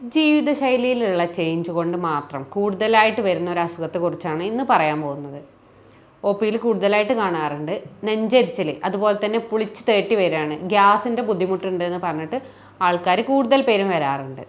ജീവിതശൈലിയിലുള്ള change കൊണ്ട് മാത്രം കൂടുതലായിട്ട് വരുന്ന ഒരു അസുഖത്തെക്കുറിച്ചാണ് ഇന്ന് പറയാൻ പോകുന്നത്. ഒ പിയിൽ കൂടുതലായിട്ട് കാണാറുണ്ട്. നെഞ്ചരിച്ചിൽ അതുപോലെ തന്നെ പുളിച്ച് തേട്ടി വരികയാണ്. ഗ്യാസിന്റെ ബുദ്ധിമുട്ടുണ്ട് എന്ന് പറഞ്ഞിട്ട് ആൾക്കാർ കൂടുതൽ പേരും വരാറുണ്ട്.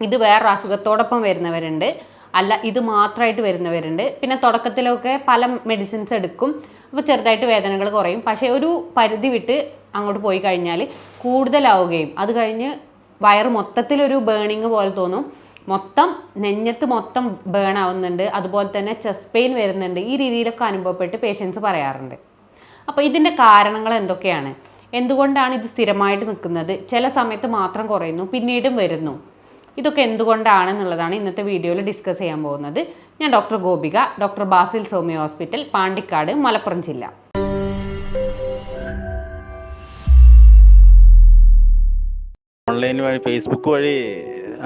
ഇത് വേറൊരു അസുഖത്തോടൊപ്പം വരുന്നവരുണ്ട്. അല്ല ഇത് മാത്രമായിട്ട് വരുന്നവരുണ്ട്. പിന്നെ തുടക്കത്തിലൊക്കെ പല മെഡിസിൻസ് എടുക്കും. അപ്പോൾ ചെറുതായിട്ട് വേദനകൾ കുറയും. പക്ഷേ ഒരു പരിധി വിട്ട് അങ്ങോട്ട് പോയി കഴിഞ്ഞാൽ കൂടുതലാവുകയും അത് കഴിഞ്ഞ് വയറ് മൊത്തത്തിലൊരു ബേണിങ് പോലെ തോന്നും. മൊത്തം നെഞ്ഞത്ത് മൊത്തം ബേൺ ആവുന്നുണ്ട്. അതുപോലെ തന്നെ ചെസ്റ്റ് പെയിൻ വരുന്നുണ്ട്. ഈ രീതിയിലൊക്കെ അനുഭവപ്പെട്ട് പേഷ്യൻസ് പറയാറുണ്ട്. അപ്പോൾ ഇതിന്റെ കാരണങ്ങൾ എന്തൊക്കെയാണ്? എന്തുകൊണ്ടാണ് ഇത് സ്ഥിരമായിട്ട് നിൽക്കുന്നത്? ചില സമയത്ത് മാത്രം കുറയുന്നു പിന്നീടും വരുന്നു. ഇതൊക്കെ എന്തുകൊണ്ടാണെന്നുള്ളതാണ് ഇന്നത്തെ വീഡിയോയിൽ ഡിസ്കസ് ചെയ്യാൻ പോകുന്നത്. ഞാൻ doctor Gopika doctor Basil Somy hospital Pandikkad Malappuram ജില്ല. ഓൺലൈൻ വഴി ഫേസ്ബുക്ക് വഴി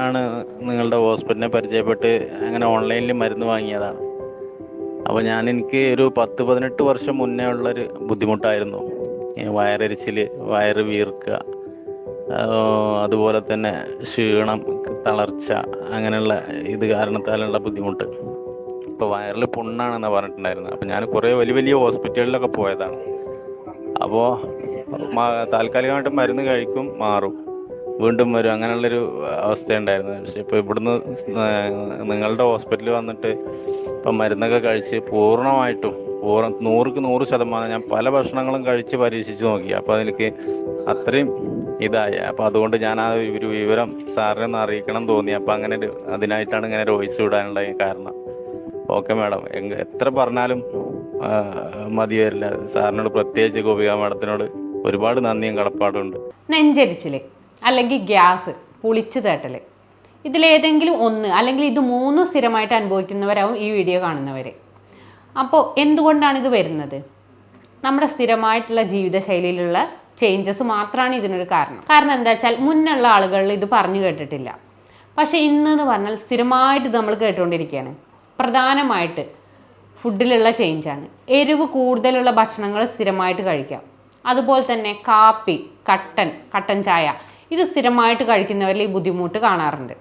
ആണ് നിങ്ങളുടെ ഹോസ്പിറ്റലിനെ പരിചയപ്പെട്ട് അങ്ങനെ ഓൺലൈനിൽ മരുന്ന് വാങ്ങിയതാണ്. അപ്പോൾ ഞാൻ എനിക്ക് ഒരു പത്ത് പതിനെട്ട് വർഷം മുന്നേ ഉള്ളൊരു ബുദ്ധിമുട്ടായിരുന്നു. വയറരിച്ചിൽ വയറ് വീർക്കുക അതുപോലെ തന്നെ ക്ഷീണം തളർച്ച അങ്ങനെയുള്ള ഇത് കാരണത്താലുള്ള ബുദ്ധിമുട്ട്. ഇപ്പോൾ വയറിൽ പുണ്ണാണെന്ന് പറഞ്ഞിട്ടുണ്ടായിരുന്നത്. അപ്പോൾ ഞാൻ കുറേ വലിയ വലിയ ഹോസ്പിറ്റലിലൊക്കെ പോയതാണ്. അപ്പോൾ താൽക്കാലികമായിട്ട് മരുന്ന് കഴിക്കും മാറും. വീണ്ടും വരും അങ്ങനെയുള്ളൊരു അവസ്ഥയുണ്ടായിരുന്നു. പക്ഷെ ഇപ്പോൾ ഇവിടുന്ന് നിങ്ങളുടെ ഹോസ്പിറ്റലിൽ വന്നിട്ട് ഇപ്പം മരുന്നൊക്കെ കഴിച്ച് പൂർണമായിട്ടും പൂർണ നൂറുക്ക് നൂറ് ശതമാനം ഞാൻ പല ഭക്ഷണങ്ങളും കഴിച്ച് പരീക്ഷിച്ച് നോക്കി. അപ്പോൾ അതിലേക്ക് അത്രയും ഇതായി. അപ്പോൾ അതുകൊണ്ട് ഞാൻ ആ ഒരു വിവരം സാറിനെ ഒന്ന് അറിയിക്കണം തോന്നി. അപ്പോൾ അങ്ങനെ ഒരു അതിനായിട്ടാണ് ഇങ്ങനെ ഒരു വോയിസ് വിടാനുള്ള കാരണം. Okay madam. എത്ര പറഞ്ഞാലും മതി വരില്ല സാറിനോട് പ്രത്യേകിച്ച് ഗോപിക മാഡത്തിനോട് ഒരുപാട് നന്ദിയും കടപ്പാടും ഉണ്ട്. നെഞ്ചരിച്ചിൽ അല്ലെങ്കിൽ ഗ്യാസ് പുളിച്ചു തേട്ടൽ ഇതിലേതെങ്കിലും ഒന്ന് അല്ലെങ്കിൽ ഇത് മൂന്ന് സ്ഥിരമായിട്ട് അനുഭവിക്കുന്നവരാവും ഈ വീഡിയോ കാണുന്നവർ അപ്പോൾ എന്തുകൊണ്ടാണ് ഇത് വരുന്നത്? നമ്മുടെ സ്ഥിരമായിട്ടുള്ള ജീവിതശൈലിയിലുള്ള ചേഞ്ചസ് മാത്രമാണ് ഇതിനൊരു കാരണം. കാരണം എന്താ വെച്ചാൽ മുന്നുള്ള ആളുകളിൽ ഇത് പറഞ്ഞു കേട്ടിട്ടില്ല. പക്ഷേ ഇന്നെന്ന് പറഞ്ഞാൽ സ്ഥിരമായിട്ട് നമ്മൾ കേട്ടുകൊണ്ടിരിക്കുകയാണ്. പ്രധാനമായിട്ട് ഫുഡിലുള്ള ചേഞ്ചാണ് എരിവ് കൂടുതലുള്ള ഭക്ഷണങ്ങൾ സ്ഥിരമായിട്ട് കഴിക്കാം. അതുപോലെ തന്നെ കാപ്പി കട്ടൻ കട്ടൻ ചായ ഇത് സ്ഥിരമായിട്ട് കഴിക്കുന്നവരിൽ ഈ ബുദ്ധിമുട്ട് കാണാറുണ്ട്.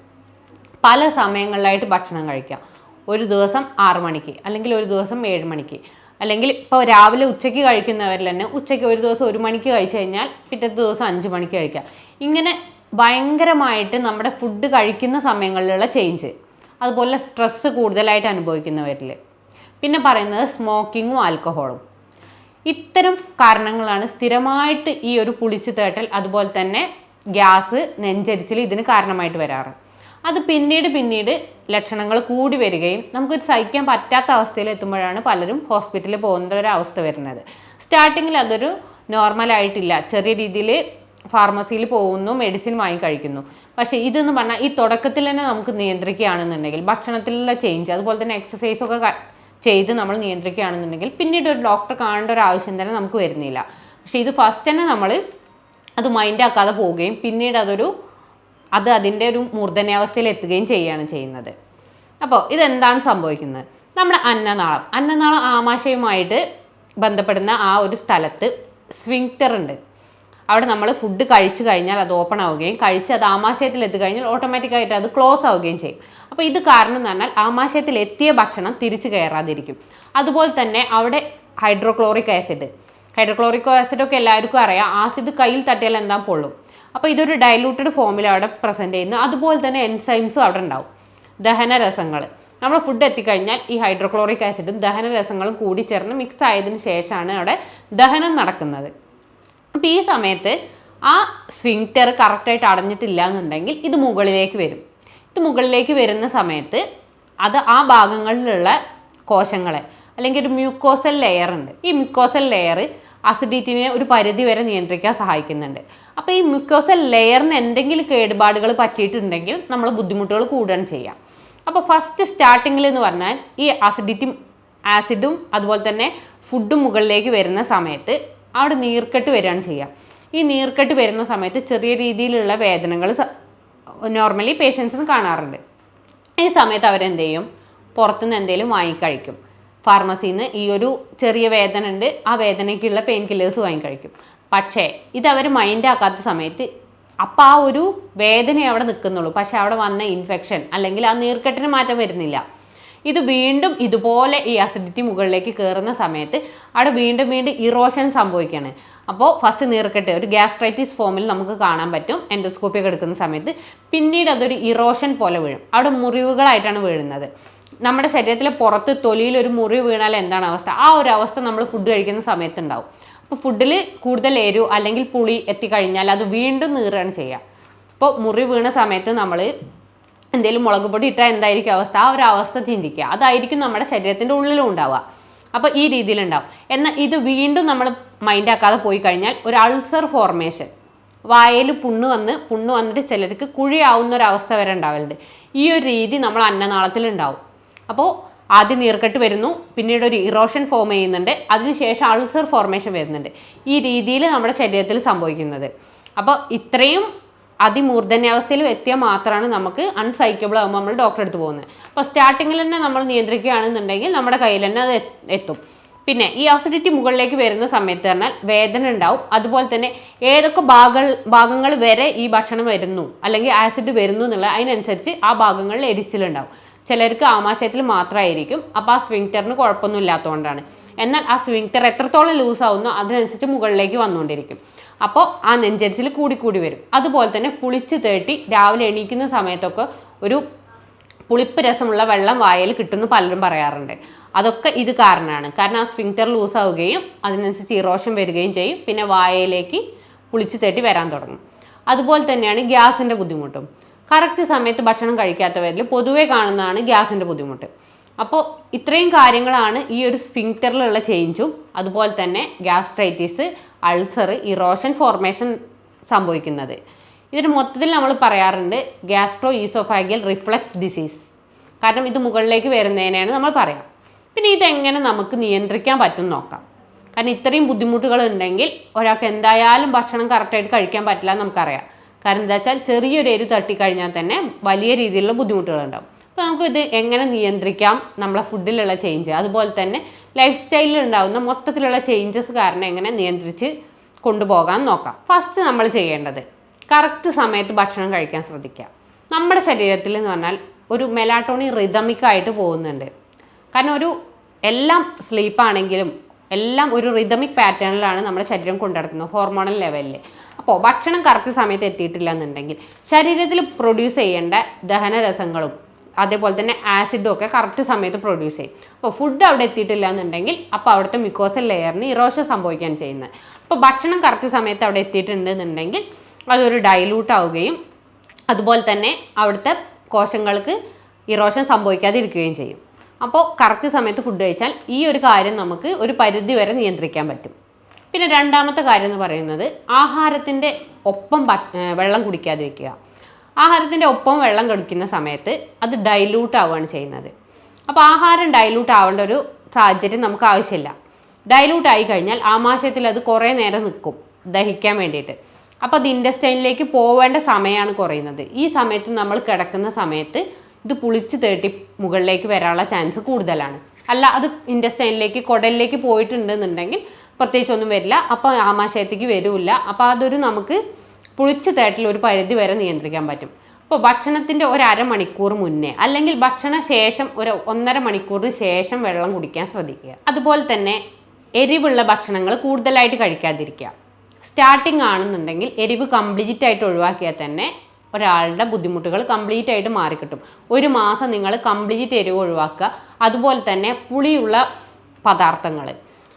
പല സമയങ്ങളിലായിട്ട് ഭക്ഷണം കഴിക്കാം. ഒരു ദിവസം ആറ് മണിക്ക് അല്ലെങ്കിൽ ഒരു ദിവസം ഏഴ് മണിക്ക്. അല്ലെങ്കിൽ ഇപ്പോൾ രാവിലെ ഉച്ചയ്ക്ക് കഴിക്കുന്നവരിൽ തന്നെ ഉച്ചയ്ക്ക് ഒരു ദിവസം ഒരു മണിക്ക് കഴിച്ചു കഴിഞ്ഞാൽ പിറ്റത്തെ ദിവസം അഞ്ച് മണിക്ക് കഴിക്കാം. ഇങ്ങനെ ഭയങ്കരമായിട്ട് നമ്മുടെ ഫുഡ് കഴിക്കുന്ന സമയങ്ങളിലുള്ള ചേഞ്ച് അതുപോലെ സ്ട്രെസ്സ് കൂടുതലായിട്ട് അനുഭവിക്കുന്നവരിൽ. പിന്നെ പറയുന്നത് സ്മോക്കിങ്ങും ആൽക്കഹോളും ഇത്തരം കാരണങ്ങളാണ് സ്ഥിരമായിട്ട് ഈ ഒരു പുളിച്ചു തേട്ടൽ അതുപോലെ തന്നെ ഗ്യാസ് നെഞ്ചരിച്ചിൽ ഇതിന് കാരണമായിട്ട് വരാറ്. അത് പിന്നീട് പിന്നീട് ലക്ഷണങ്ങൾ കൂടി വരികയും നമുക്ക് സഹിക്കാൻ പറ്റാത്ത അവസ്ഥയിൽ എത്തുമ്പോഴാണ് പലരും ഹോസ്പിറ്റലിൽ പോകുന്ന ഒരു അവസ്ഥ വരുന്നത്. സ്റ്റാർട്ടിങ്ങിൽ അതൊരു നോർമലായിട്ടില്ല ചെറിയ രീതിയിൽ ഫാർമസിയിൽ പോകുന്നു മെഡിസിൻ വാങ്ങി കഴിക്കുന്നു. പക്ഷേ ഇതെന്ന് പറഞ്ഞാൽ ഈ തുടക്കത്തിൽ തന്നെ നമുക്ക് നിയന്ത്രിക്കുകയാണെന്നുണ്ടെങ്കിൽ ഭക്ഷണത്തിലുള്ള ചേഞ്ച് അതുപോലെ തന്നെ എക്സസൈസ് ഒക്കെ ചെയ്ത് നമ്മൾ നിയന്ത്രിക്കുകയാണെന്നുണ്ടെങ്കിൽ പിന്നീട് ഒരു ഡോക്ടറെ കാണേണ്ട ഒരു ആവശ്യം തന്നെ നമുക്ക് വരുന്നില്ല. പക്ഷേ ഇത് ഫസ്റ്റ് തന്നെ നമ്മൾ അത് മൈൻഡ് ആക്കാതെ പോവുകയും പിന്നീട് അതൊരു അത് അതിന്റെ ഒരു മൂർധന്യാവസ്ഥയിൽ എത്തുകയും ചെയ്യുകയാണ് ചെയ്യുന്നത്. അപ്പോൾ ഇതെന്താണ് സംഭവിക്കുന്നത്? നമ്മുടെ അന്നനാളം. അന്നനാളം ആമാശയവുമായിട്ട് ബന്ധപ്പെടുന്ന ആ ഒരു സ്ഥലത്ത് സ്വിങ്ക്റ്റർ ഉണ്ട്. അവിടെ നമ്മൾ ഫുഡ് കഴിച്ചു കഴിഞ്ഞാൽ അത് ഓപ്പൺ ആവുകയും കഴിച്ച് അത് ആമാശയത്തിൽ എത്തിക്കഴിഞ്ഞാൽ ഓട്ടോമാറ്റിക്കായിട്ട് അത് ക്ലോസ് ആവുകയും ചെയ്യും. അപ്പോൾ ഇത് കാരണം എന്ന് പറഞ്ഞാൽ ആമാശയത്തിൽ എത്തിയ ഭക്ഷണം തിരിച്ചു കയറാതിരിക്കും. അതുപോലെ തന്നെ അവിടെ ഹൈഡ്രോക്ലോറിക് ആസിഡ് ഹൈഡ്രോക്ലോറിക് ആസിഡ് ഒക്കെ എല്ലാവർക്കും അറിയാം. ആസിഡ് കയ്യിൽ തട്ടിയാൽ എന്താ പൊള്ളും? അപ്പോൾ ഇതൊരു ഡൈലൂട്ടഡ് ഫോമിൽ അവിടെ പ്രസന്റ് ചെയ്യുന്നു. അതുപോലെ തന്നെ എൻസൈംസും അവിടെ ഉണ്ടാവും. ദഹനരസങ്ങൾ നമ്മൾ ഫുഡ് എത്തിക്കഴിഞ്ഞാൽ ഈ ഹൈഡ്രോക്ലോറിക് ആസിഡും ദഹനരസങ്ങളും കൂടി ചേർന്ന് മിക്സ് ആയതിനു ശേഷമാണ് അവിടെ ദഹനം നടക്കുന്നത്. അപ്പോൾ ഈ സമയത്ത് ആ സ്വിങ്ടർ കറക്റ്റായിട്ട് അടഞ്ഞിട്ടില്ല എന്നുണ്ടെങ്കിൽ ഇത് മുകളിലേക്ക് വരും. ഇത് മുകളിലേക്ക് വരുന്ന സമയത്ത് അത് ആ ഭാഗങ്ങളിലുള്ള കോശങ്ങളെ അല്ലെങ്കിൽ ഒരു മ്യൂക്കോസൽ ലെയർ ഉണ്ട്. ഈ മ്യൂക്കോസൽ ലെയർ അസിഡിറ്റിനെ ഒരു പരിധി വരെ നിയന്ത്രിക്കാൻ സഹായിക്കുന്നുണ്ട്. അപ്പോൾ ഈ മ്യൂക്കോസൽ ലെയറിന് എന്തെങ്കിലും കേടുപാടുകൾ പറ്റിയിട്ടുണ്ടെങ്കിൽ നമ്മൾ ബുദ്ധിമുട്ടുകൾ കൂടുകയാണ് ചെയ്യാം. അപ്പോൾ ഫസ്റ്റ് സ്റ്റാർട്ടിങ്ങിൽ എന്ന് പറഞ്ഞാൽ ഈ അസിഡിറ്റി ആസിഡും അതുപോലെ തന്നെ ഫുഡും മുകളിലേക്ക് വരുന്ന സമയത്ത് അവിടെ നീർക്കെട്ട് വരികയാണ് ചെയ്യുക ഈ നീർക്കെട്ട് വരുന്ന സമയത്ത് ചെറിയ രീതിയിലുള്ള വേദനകൾ നോർമലി പേഷ്യൻസിന് കാണാറുണ്ട്. ഈ സമയത്ത് അവരെന്ത് ചെയ്യും? പുറത്തുനിന്ന് എന്തെങ്കിലും വാങ്ങിക്കഴിക്കും ഫാർമസിയിൽ ഈ ഒരു ചെറിയ വേദന ഉണ്ട് ആ വേദനയ്ക്കുള്ള പെയിൻ കില്ലേഴ്സ് വാങ്ങിക്കഴിക്കും. പക്ഷേ ഇത് അവർ മൈൻഡ് ആക്കാത്ത സമയത്ത് അപ്പോൾ ആ ഒരു വേദന അവിടെ നിൽക്കുന്നുള്ളൂ പക്ഷേ അവിടെ വന്ന ഇൻഫെക്ഷൻ അല്ലെങ്കിൽ ആ നീർക്കെട്ടിന് മാറ്റം വരുന്നില്ല. ഇത് വീണ്ടും ഇതുപോലെ ഈ അസിഡിറ്റി മുകളിലേക്ക് കയറുന്ന സമയത്ത് അവിടെ വീണ്ടും വീണ്ടും ഇറോഷൻ സംഭവിക്കുകയാണ്. അപ്പോൾ ഫസ്റ്റ് നീർക്കെട്ട് ഒരു ഗ്യാസ്ട്രൈറ്റിസ് ഫോമിൽ നമുക്ക് കാണാൻ പറ്റും എൻഡോസ്കോപ്പിയൊക്കെ എടുക്കുന്ന സമയത്ത് പിന്നീട് അതൊരു ഇറോഷൻ പോലെ വീഴും. അവിടെ മുറിവുകളായിട്ടാണ് വീഴുന്നത്. നമ്മുടെ ശരീരത്തിൽ പുറത്ത് തൊലിയിൽ ഒരു മുറി വീണാൽ എന്താണ് അവസ്ഥ? ആ ഒരു അവസ്ഥ നമ്മൾ ഫുഡ് കഴിക്കുന്ന സമയത്ത് ഉണ്ടാവും അപ്പോൾ ഫുഡിൽ കൂടുതൽ എരു അല്ലെങ്കിൽ പുളി എത്തിക്കഴിഞ്ഞാൽ അത് വീണ്ടും നീറുകയാണ് ചെയ്യുക. അപ്പോൾ മുറി വീണ സമയത്ത് നമ്മൾ എന്തെങ്കിലും മുളക് പൊടി ഇട്ടാൽ എന്തായിരിക്കും അവസ്ഥ? ആ ഒരു അവസ്ഥ ചിന്തിക്കുക. അതായിരിക്കും നമ്മുടെ ശരീരത്തിന്റെ ഉള്ളിലും ഉണ്ടാവുക. അപ്പോൾ ഈ രീതിയിലുണ്ടാവും. എന്നാൽ ഇത് വീണ്ടും നമ്മൾ മൈൻഡാക്കാതെ പോയി കഴിഞ്ഞാൽ ഒരു അൾസർ ഫോർമേഷൻ വായയിൽ പുണ്ണ് വന്ന് പുണ്ണ് വന്നിട്ട് ചിലർക്ക് കുഴിയാവുന്ന ഒരു അവസ്ഥ വരെ ഉണ്ടാവലുണ്ട്. ഈ ഒരു രീതി നമ്മൾ അന്നനാളത്തിൽ ഉണ്ടാവും. അപ്പോൾ ആദ്യം നീർക്കെട്ട് വരുന്നു പിന്നീട് ഒരു ഇറോഷൻ ഫോം ചെയ്യുന്നുണ്ട് അതിനുശേഷം അൾസർ ഫോർമേഷൻ വരുന്നുണ്ട്. ഈ രീതിയിൽ നമ്മുടെ ശരീരത്തിൽ സംഭവിക്കുന്നത്. അപ്പോൾ ഇത്രയും അതിമൂർധന്യാവസ്ഥയിൽ എത്തിയാൽ മാത്രമാണ് നമുക്ക് അൺസൈക്കബിൾ ആകുമ്പോൾ നമ്മൾ ഡോക്ടറെ അടുത്ത് പോകുന്നത്. അപ്പോൾ സ്റ്റാർട്ടിങ്ങിൽ തന്നെ നമ്മൾ നിയന്ത്രിക്കുകയാണെന്നുണ്ടെങ്കിൽ നമ്മുടെ കയ്യിൽ തന്നെ അത് എത്തും. പിന്നെ ഈ അസിഡിറ്റി മുകളിലേക്ക് വരുന്ന സമയത്ത് പറഞ്ഞാൽ വേദന ഉണ്ടാവും. അതുപോലെ തന്നെ ഏതൊക്കെ ഭാഗങ്ങൾ ഭാഗങ്ങൾ വരെ ഈ ഭക്ഷണം വരുന്നു അല്ലെങ്കിൽ ആസിഡ് വരുന്നു എന്നുള്ള അതിനനുസരിച്ച് ആ ഭാഗങ്ങളിൽ എരിച്ചിലുണ്ടാവും. ചിലർക്ക് ആമാശയത്തിൽ മാത്രമായിരിക്കും അപ്പോൾ ആ സ്വിങ്റ്ററിന് കുഴപ്പമൊന്നും ഇല്ലാത്തതുകൊണ്ടാണ് എന്നാൽ ആ സ്വിങ്റ്റർ എത്രത്തോളം ലൂസ് ആവുന്നോ അതിനനുസരിച്ച് മുകളിലേക്ക് വന്നുകൊണ്ടിരിക്കും. അപ്പോൾ ആ നെഞ്ചരിച്ചിൽ കൂടി കൂടി വരും. അതുപോലെ തന്നെ പുളിച്ച് തേട്ടി രാവിലെ എണീക്കുന്ന സമയത്തൊക്കെ ഒരു പുളിപ്പ് രസമുള്ള വെള്ളം വായയിൽ കിട്ടുമെന്ന് പലരും പറയാറുണ്ട്. അതൊക്കെ ഇത് കാരണമാണ്. കാരണം ആ സ്വിങ്റ്റർ ലൂസ് ആവുകയും അതിനനുസരിച്ച് ഇറോഷൻ വരികയും ചെയ്യും. പിന്നെ വായയിലേക്ക് പുളിച്ച് തേട്ടി വരാൻ തുടങ്ങും. അതുപോലെ തന്നെയാണ് ഗ്യാസിന്റെ ബുദ്ധിമുട്ടും. കറക്റ്റ് സമയത്ത് ഭക്ഷണം കഴിക്കാത്തവരിൽ പൊതുവേ കാണുന്നതാണ് ഗ്യാസിന്റെ ബുദ്ധിമുട്ട്. അപ്പോൾ ഇത്രയും കാര്യങ്ങളാണ് ഈ ഒരു സ്ഫിങ്ക്റ്ററിലുള്ള ചേഞ്ചും അതുപോലെ തന്നെ ഗ്യാസ്ട്രൈറ്റിസ് അൾസർ ഇറോഷൻ ഫോർമേഷൻ സംഭവിക്കുന്നത്. ഇതിന് മൊത്തത്തിൽ നമ്മൾ പറയാറുണ്ട് ഗ്യാസ്ട്രോ ഈസോഫാഗിയൽ റിഫ്ലക്സ് ഡിസീസ് കാരണം ഇത് മുകളിലേക്ക് വരുന്നതിനെയാണ് നമ്മൾ പറയാം. പിന്നെ ഇതെങ്ങനെ നമുക്ക് നിയന്ത്രിക്കാൻ പറ്റും നോക്കാം. കാരണം ഇത്രയും ബുദ്ധിമുട്ടുകൾ ഉണ്ടെങ്കിൽ ഒരാൾക്ക് എന്തായാലും ഭക്ഷണം കറക്റ്റായിട്ട് കഴിക്കാൻ പറ്റില്ല നമുക്കറിയാം. കാരണം എന്താ വെച്ചാൽ ചെറിയൊരു എരി തട്ടിക്കഴിഞ്ഞാൽ തന്നെ വലിയ രീതിയിലുള്ള ബുദ്ധിമുട്ടുകൾ ഉണ്ടാവും അപ്പോൾ നമുക്ക് ഇത് എങ്ങനെ നിയന്ത്രിക്കാം നമ്മളെ ഫുഡിലുള്ള ചേഞ്ച് അതുപോലെ തന്നെ ലൈഫ് സ്റ്റൈലിൽ ഉണ്ടാകുന്ന മൊത്തത്തിലുള്ള ചേഞ്ചസ് കാരണം എങ്ങനെ നിയന്ത്രിച്ച് കൊണ്ടുപോകാൻ നോക്കാം. ഫസ്റ്റ് നമ്മൾ ചെയ്യേണ്ടത് കറക്റ്റ് സമയത്ത് ഭക്ഷണം കഴിക്കാൻ ശ്രദ്ധിക്കുക. നമ്മുടെ ശരീരത്തിൽ എന്ന് പറഞ്ഞാൽ ഒരു മെലാട്ടോണി റിതമിക്കായിട്ട് പോകുന്നുണ്ട്. കാരണം ഒരു എല്ലാം സ്ലീപ്പാണെങ്കിലും എല്ലാം ഒരു റിതമിക് പാറ്റേണിലാണ് നമ്മുടെ ശരീരം കൊണ്ടുനടക്കുന്നത് ഹോർമോണൽ ലെവലിൽ അപ്പോൾ ഭക്ഷണം കറക്റ്റ് സമയത്ത് എത്തിയിട്ടില്ല എന്നുണ്ടെങ്കിൽ ശരീരത്തിൽ പ്രൊഡ്യൂസ് ചെയ്യേണ്ട ദഹനരസങ്ങളും അതേപോലെ തന്നെ ആസിഡും ഒക്കെ കറക്റ്റ് സമയത്ത് പ്രൊഡ്യൂസ് ചെയ്യും. അപ്പോൾ ഫുഡ് അവിടെ എത്തിയിട്ടില്ല എന്നുണ്ടെങ്കിൽ അപ്പോൾ അവിടുത്തെ മിക്കോസൽ ലെയറിന് ഇറോഷൻ സംഭവിക്കാൻ ചെയ്യുന്നത്. അപ്പോൾ ഭക്ഷണം കറക്റ്റ് സമയത്ത് അവിടെ എത്തിയിട്ടുണ്ട് എന്നുണ്ടെങ്കിൽ അതൊരു ഡൈലൂട്ട് ആവുകയും അതുപോലെ തന്നെ അവിടുത്തെ കോശങ്ങൾക്ക് ഇറോഷൻ സംഭവിക്കാതിരിക്കുകയും ചെയ്യും. അപ്പോൾ കറക്റ്റ് സമയത്ത് ഫുഡ് കഴിച്ചാൽ ഈ ഒരു കാര്യം നമുക്ക് ഒരു പരിധി വരെ നിയന്ത്രിക്കാൻ പറ്റും. പിന്നെ രണ്ടാമത്തെ കാര്യം എന്ന് പറയുന്നത് ആഹാരത്തിന്റെ ഒപ്പം വെള്ളം കുടിക്കാതിരിക്കുക. ആഹാരത്തിന്റെ ഒപ്പം വെള്ളം കുടിക്കുന്ന സമയത്ത് അത് ഡൈലൂട്ട് ആവുകയാണ് ചെയ്യുന്നത്. അപ്പോൾ ആഹാരം ഡൈലൂട്ട് ആവേണ്ട ഒരു സാഹചര്യം നമുക്ക് ആവശ്യമില്ല. ഡൈലൂട്ട് ആയി കഴിഞ്ഞാൽ ആമാശയത്തിൽ അത് കുറേ നേരം നിൽക്കും ദഹിക്കാൻ വേണ്ടിയിട്ട്. അപ്പോൾ അത് ഇൻഡസ്റ്റൈനിലേക്ക് പോവേണ്ട സമയമാണ് കുറയുന്നത്. ഈ സമയത്ത് നമ്മൾ കിടക്കുന്ന സമയത്ത് ഇത് പുളിച്ച് തേട്ടി മുകളിലേക്ക് വരാനുള്ള ചാൻസ് കൂടുതലാണ്. അല്ല അത് ഇൻഡസ്റ്റൈനിലേക്ക് കുടലിലേക്ക് പോയിട്ടുണ്ടെന്നുണ്ടെങ്കിൽ പ്രത്യേകിച്ചൊന്നും വരില്ല. അപ്പോൾ ആമാശയത്തേക്ക് വരില്ല. അപ്പോൾ അതൊരു നമുക്ക് പുളിച്ച് തേട്ടിൽ ഒരു പരിധി വരെ നിയന്ത്രിക്കാൻ പറ്റും. അപ്പോൾ ഭക്ഷണത്തിന്റെ ഒരു അരമണിക്കൂർ മുന്നേ അല്ലെങ്കിൽ ഭക്ഷണ ശേഷം ഒരു ഒന്നര മണിക്കൂറിന് ശേഷം വെള്ളം കുടിക്കാൻ ശ്രദ്ധിക്കുക. അതുപോലെ തന്നെ എരിവുള്ള ഭക്ഷണങ്ങൾ കൂടുതലായിട്ട് കഴിക്കാതിരിക്കുക. സ്റ്റാർട്ടിംഗ് ആണെന്നുണ്ടെങ്കിൽ എരിവ് കംപ്ലീറ്റ് ആയിട്ട് ഒഴിവാക്കിയാൽ തന്നെ ഒരാളുടെ ബുദ്ധിമുട്ടുകൾ കംപ്ലീറ്റ് ആയിട്ട് മാറിക്കിട്ടും. ഒരു മാസം നിങ്ങൾ കംപ്ലീറ്റ് എരിവ് ഒഴിവാക്കുക. അതുപോലെ തന്നെ പുളിയുള്ള പദാർത്ഥങ്ങൾ.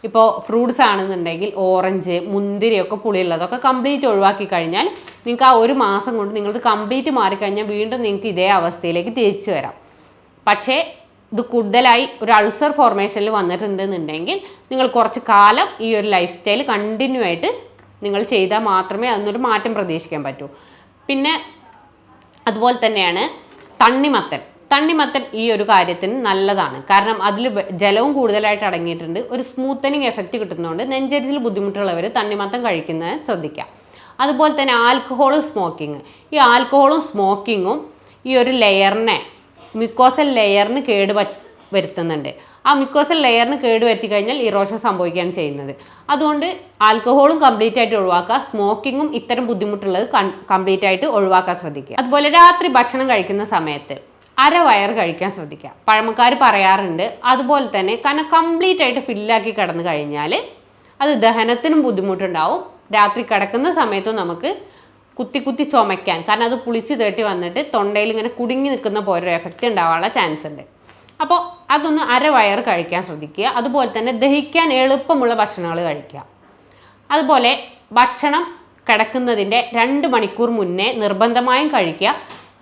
ഇപ്പോൾ ഫ്രൂട്ട്സ് ആണെന്നുണ്ടെങ്കിൽ ഓറഞ്ച് മുന്തിരിയൊക്കെ പുളിയുള്ളതൊക്കെ കംപ്ലീറ്റ് ഒഴിവാക്കി കഴിഞ്ഞാൽ നിങ്ങൾക്ക് ആ ഒരു മാസം കൊണ്ട് നിങ്ങൾക്ക് കംപ്ലീറ്റ് മാറിക്കഴിഞ്ഞാൽ വീണ്ടും നിങ്ങൾക്ക് ഇതേ അവസ്ഥയിലേക്ക് തിരിച്ചു വരാം. പക്ഷേ ഇത് കൂടുതലായി ഒരു അൾസർ ഫോർമേഷനിൽ വന്നിട്ടുണ്ടെന്നുണ്ടെങ്കിൽ നിങ്ങൾ കുറച്ച് കാലം ഈ ഒരു ലൈഫ് സ്റ്റൈൽ കണ്ടിന്യൂ ആയിട്ട് നിങ്ങൾ ചെയ്താൽ മാത്രമേ അതിനൊരു മാറ്റം പ്രതീക്ഷിക്കാൻ പറ്റൂ. പിന്നെ അതുപോലെ തന്നെയാണ് തണ്ണിമത്തൻ. തണ്ണിമത്തൻ ഈ ഒരു കാര്യത്തിന് നല്ലതാണ്. കാരണം അതിൽ ജലവും കൂടുതലായിട്ട് അടങ്ങിയിട്ടുണ്ട്. ഒരു സ്മൂത്തനിങ് എഫക്റ്റ് കിട്ടുന്നതുകൊണ്ട് നെഞ്ചരിച്ചിൽ ബുദ്ധിമുട്ടുള്ളവർ തണ്ണിമത്തൻ കഴിക്കുന്നത് ശ്രദ്ധിക്കാം അതുപോലെ തന്നെ ആൽക്കഹോളും സ്മോക്കിങ് ഈ ആൽക്കഹോളും സ്മോക്കിങ്ങും ഈ ഒരു ലെയറിനെ മിക്കോസൽ ലെയറിന് കേട് വരുത്തുന്നുണ്ട്. ആ മിക്കോസൽ ലെയറിന് കേട് വരുത്തി കഴിഞ്ഞാൽ ഇറോഷൻ സംഭവിക്കുകയാണ് ചെയ്യുന്നത്. അതുകൊണ്ട് ആൽക്കഹോളും കംപ്ലീറ്റ് ആയിട്ട് ഒഴിവാക്കുക. സ്മോക്കിങ്ങും ഇത്തരം ബുദ്ധിമുട്ടുള്ളത് കംപ്ലീറ്റ് ആയിട്ട് ഒഴിവാക്കാൻ ശ്രദ്ധിക്കുക. അതുപോലെ രാത്രി ഭക്ഷണം കഴിക്കുന്ന സമയത്ത് അര വയർ കഴിക്കാൻ ശ്രദ്ധിക്കുക. പഴമക്കാർ പറയാറുണ്ട് അതുപോലെ തന്നെ കനം കംപ്ലീറ്റ് ആയിട്ട് ഫില്ലാക്കി കിടന്നു കഴിഞ്ഞാൽ അത് ദഹനത്തിനും ബുദ്ധിമുട്ടുണ്ടാവും. രാത്രി കിടക്കുന്ന സമയത്തും നമുക്ക് കുത്തി കുത്തി ചുമയ്ക്കാൻ കാരണം അത് പുളിച്ച് തേട്ടി വന്നിട്ട് തൊണ്ടയിൽ ഇങ്ങനെ കുടുങ്ങി നിൽക്കുന്ന പോലെ ഒരു എഫക്റ്റ് ഉണ്ടാവാനുള്ള ചാൻസ് ഉണ്ട്. അപ്പോൾ അതൊന്ന് അര വയർ കഴിക്കാൻ ശ്രദ്ധിക്കുക. അതുപോലെ തന്നെ ദഹിക്കാൻ എളുപ്പമുള്ള ഭക്ഷണങ്ങൾ കഴിക്കുക. അതുപോലെ ഭക്ഷണം കിടക്കുന്നതിന്റെ രണ്ട് മണിക്കൂർ മുന്നേ നിർബന്ധമായും കഴിക്കുക.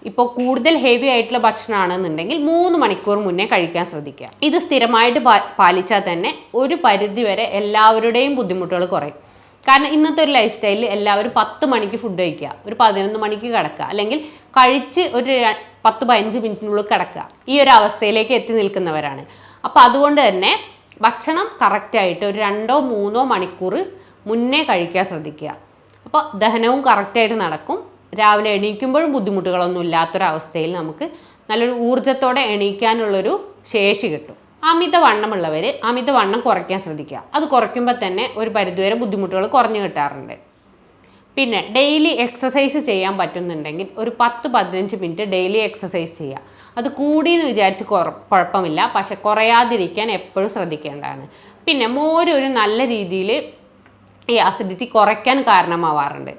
ഇപ്പോൾ കൂടുതൽ ഹെവി ആയിട്ടുള്ള ഭക്ഷണമാണെന്നുണ്ടെങ്കിൽ മൂന്ന് മണിക്കൂർ മുന്നേ കഴിക്കാൻ ശ്രദ്ധിക്കുക. ഇത് സ്ഥിരമായിട്ട് പാലിച്ചാൽ തന്നെ ഒരു പരിധി വരെ എല്ലാവരുടെയും ബുദ്ധിമുട്ടുകൾ കുറയും. കാരണം ഇന്നത്തെ ഒരു ലൈഫ് സ്റ്റൈലിൽ എല്ലാവരും പത്ത് മണിക്ക് ഫുഡ് കഴിക്കുക. ഒരു പതിനൊന്ന് മണിക്ക് കിടക്കുക. അല്ലെങ്കിൽ കഴിച്ച് ഒരു പത്ത് പതിനഞ്ച് മിനിറ്റിനുള്ളിൽ കിടക്കുക. ഈ ഒരു അവസ്ഥയിലേക്ക് എത്തി നിൽക്കുന്നവരാണ്. അപ്പോൾ അതുകൊണ്ട് തന്നെ ഭക്ഷണം കറക്റ്റായിട്ട് ഒരു രണ്ടോ മൂന്നോ മണിക്കൂർ മുന്നേ കഴിക്കാൻ ശ്രദ്ധിക്കുക. അപ്പോൾ ദഹനവും കറക്റ്റായിട്ട് നടക്കും. രാവിലെ എണീക്കുമ്പോഴും ബുദ്ധിമുട്ടുകളൊന്നും ഇല്ലാത്തൊരവസ്ഥയിൽ നമുക്ക് നല്ലൊരു ഊർജത്തോടെ എണീക്കാനുള്ളൊരു ശേഷി കിട്ടും. അമിതവണ്ണമുള്ളവർ അമിതവണ്ണം അമിത വണ്ണം കുറയ്ക്കാൻ ശ്രദ്ധിക്കുക. അത് കുറയ്ക്കുമ്പോൾ തന്നെ ഒരു പരിധിവരെ ബുദ്ധിമുട്ടുകൾ കുറഞ്ഞു കിട്ടാറുണ്ട്. പിന്നെ ഡെയിലി എക്സസൈസ് ചെയ്യാൻ പറ്റുന്നുണ്ടെങ്കിൽ ഒരു പത്ത് പതിനഞ്ച് മിനിറ്റ് ഡെയിലി എക്സസൈസ് ചെയ്യുക. അത് കൂടി എന്ന് വിചാരിച്ച് കുഴപ്പമില്ല. പക്ഷെ കുറയാതിരിക്കാൻ എപ്പോഴും ശ്രദ്ധിക്കേണ്ടതാണ്. പിന്നെ മോര് ഒരു നല്ല രീതിയിൽ ഈ അസിഡിറ്റി കുറയ്ക്കാൻ കാരണമാവാറുണ്ട്.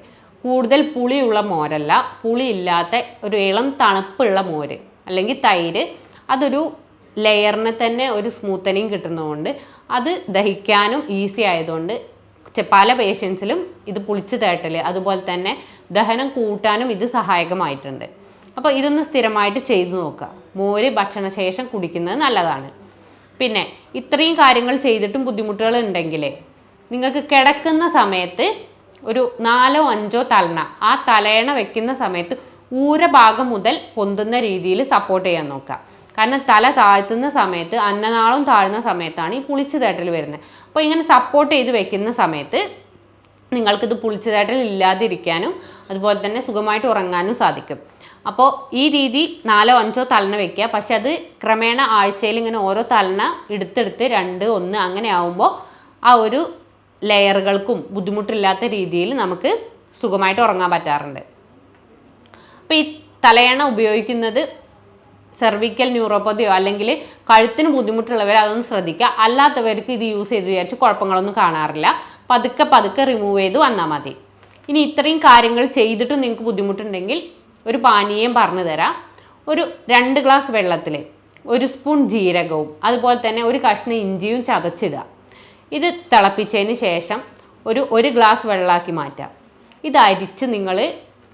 കൂടുതൽ പുളിയുള്ള മോരല്ല. പുളിയില്ലാത്ത ഒരു ഇളം തണുപ്പുള്ള മോര് അല്ലെങ്കിൽ തൈര്. അതൊരു ലെയറിനെ തന്നെ ഒരു സ്മൂത്തനിങ് കിട്ടുന്നതുകൊണ്ട് അത് ദഹിക്കാനും ഈസി ആയതുകൊണ്ട് പല പേഷ്യൻസിലും ഇത് പുളിച്ച് തേട്ടൽ അതുപോലെ തന്നെ ദഹനം കൂട്ടാനും ഇത് സഹായകമായിട്ടുണ്ട്. അപ്പോൾ ഇതൊന്ന് സ്ഥിരമായിട്ട് ചെയ്തു നോക്കുക. മോര് ഭക്ഷണശേഷം കുടിക്കുന്നത് നല്ലതാണ്. പിന്നെ ഇത്രയും കാര്യങ്ങൾ ചെയ്തിട്ടും ബുദ്ധിമുട്ടുകൾ ഉണ്ടെങ്കിൽ നിങ്ങൾക്ക് കിടക്കുന്ന സമയത്ത് ഒരു നാലോ അഞ്ചോ തലണ. ആ തലയണ വെക്കുന്ന സമയത്ത് ഊരഭാഗം മുതൽ പൊന്തുന്ന രീതിയിൽ സപ്പോർട്ട് ചെയ്യാൻ നോക്കുക. കാരണം തല താഴ്ത്തുന്ന സമയത്ത് അന്നനാളം താഴ്ന്ന സമയത്താണ് ഈ പുളിച്ചു തേട്ടൽ വരുന്നത്. അപ്പോൾ ഇങ്ങനെ സപ്പോർട്ട് ചെയ്ത് വെക്കുന്ന സമയത്ത് നിങ്ങൾക്കിത് പുളിച്ചു തേട്ടൽ ഇല്ലാതിരിക്കാനും അതുപോലെ തന്നെ സുഖമായിട്ട് ഉറങ്ങാനും സാധിക്കും. അപ്പോൾ ഈ രീതി നാലോ അഞ്ചോ തലന വെക്കുക. പക്ഷെ അത് ക്രമേണ ആഴ്ചയിൽ ഇങ്ങനെ ഓരോ തലന എടുത്തെടുത്ത് രണ്ട് ഒന്ന് അങ്ങനെ ആവുമ്പോൾ ആ ഒരു ലെയറുകൾക്കും ബുദ്ധിമുട്ടില്ലാത്ത രീതിയിൽ നമുക്ക് സുഖമായിട്ട് ഉറങ്ങാൻ പറ്റാറുണ്ട്. അപ്പോൾ ഈ തലയണ ഉപയോഗിക്കുന്നത് സെർവിക്കൽ ന്യൂറോപ്പതിയോ അല്ലെങ്കിൽ കഴുത്തിന് ബുദ്ധിമുട്ടുള്ളവർ അതൊന്ന് ശ്രദ്ധിക്കുക. അല്ലാത്തവർക്ക് ഇത് യൂസ് ചെയ്ത് വിചാരിച്ച് കുഴപ്പങ്ങളൊന്നും കാണാറില്ല. പതുക്കെ പതുക്കെ റിമൂവ് ചെയ്ത് വന്നാൽ മതി. ഇനി ഇത്രയും കാര്യങ്ങൾ ചെയ്തിട്ടും നിങ്ങൾക്ക് ബുദ്ധിമുട്ടുണ്ടെങ്കിൽ ഒരു പാനീയം പറഞ്ഞു തരാം. ഒരു രണ്ട് ഗ്ലാസ് വെള്ളത്തിൽ ഒരു സ്പൂൺ ജീരകവും അതുപോലെ തന്നെ ഒരു കഷ്ണം ഇഞ്ചിയും ചതച്ചിടുക. ഇത് തിളപ്പിച്ചതിന് ശേഷം ഒരു ഒരു ഗ്ലാസ് വെള്ളമാക്കി മാറ്റാം. ഇത് അരിച്ച് നിങ്ങൾ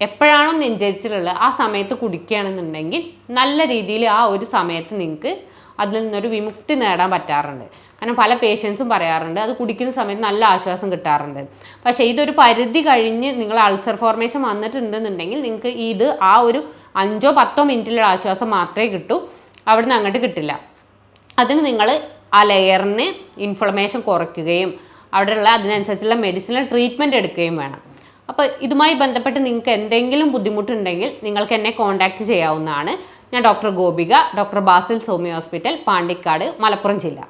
എപ്പോഴാണോ നെഞ്ചരിച്ചിലുള്ളത് ആ സമയത്ത് കുടിക്കുകയാണെന്നുണ്ടെങ്കിൽ നല്ല രീതിയിൽ ആ ഒരു സമയത്ത് നിങ്ങൾക്ക് അതിൽ നിന്നൊരു വിമുക്തി നേടാൻ പറ്റാറുണ്ട്. കാരണം പല പേഷ്യൻസും പറയാറുണ്ട് അത് കുടിക്കുന്ന സമയത്ത് നല്ല ആശ്വാസം കിട്ടാറുണ്ട്. പക്ഷേ ഇതൊരു പരിധി കഴിഞ്ഞ് നിങ്ങൾ അൾസർ ഫോർമേഷൻ വന്നിട്ടുണ്ടെന്നുണ്ടെങ്കിൽ നിങ്ങൾക്ക് ഇത് ആ ഒരു അഞ്ചോ പത്തോ മിനിറ്റിലുള്ള ആശ്വാസം മാത്രമേ കിട്ടൂ. അവിടുന്ന് അങ്ങോട്ട് കിട്ടില്ല. അതിന് നിങ്ങൾ ആ ലെയറിന് ഇൻഫ്ലമേഷൻ കുറയ്ക്കുകയും അവിടെയുള്ള അതിനനുസരിച്ചുള്ള മെഡിസിനൽ ട്രീറ്റ്മെന്റ് എടുക്കുകയും വേണം. അപ്പോൾ ഇതുമായി ബന്ധപ്പെട്ട് നിങ്ങൾക്ക് എന്തെങ്കിലും ബുദ്ധിമുട്ടുണ്ടെങ്കിൽ നിങ്ങൾക്ക് എന്നെ കോൺടാക്റ്റ് ചെയ്യാവുന്നതാണ്. ഞാൻ doctor Gopika doctor Basil Somy hospital Pandikkad Malappuram ജില്ല.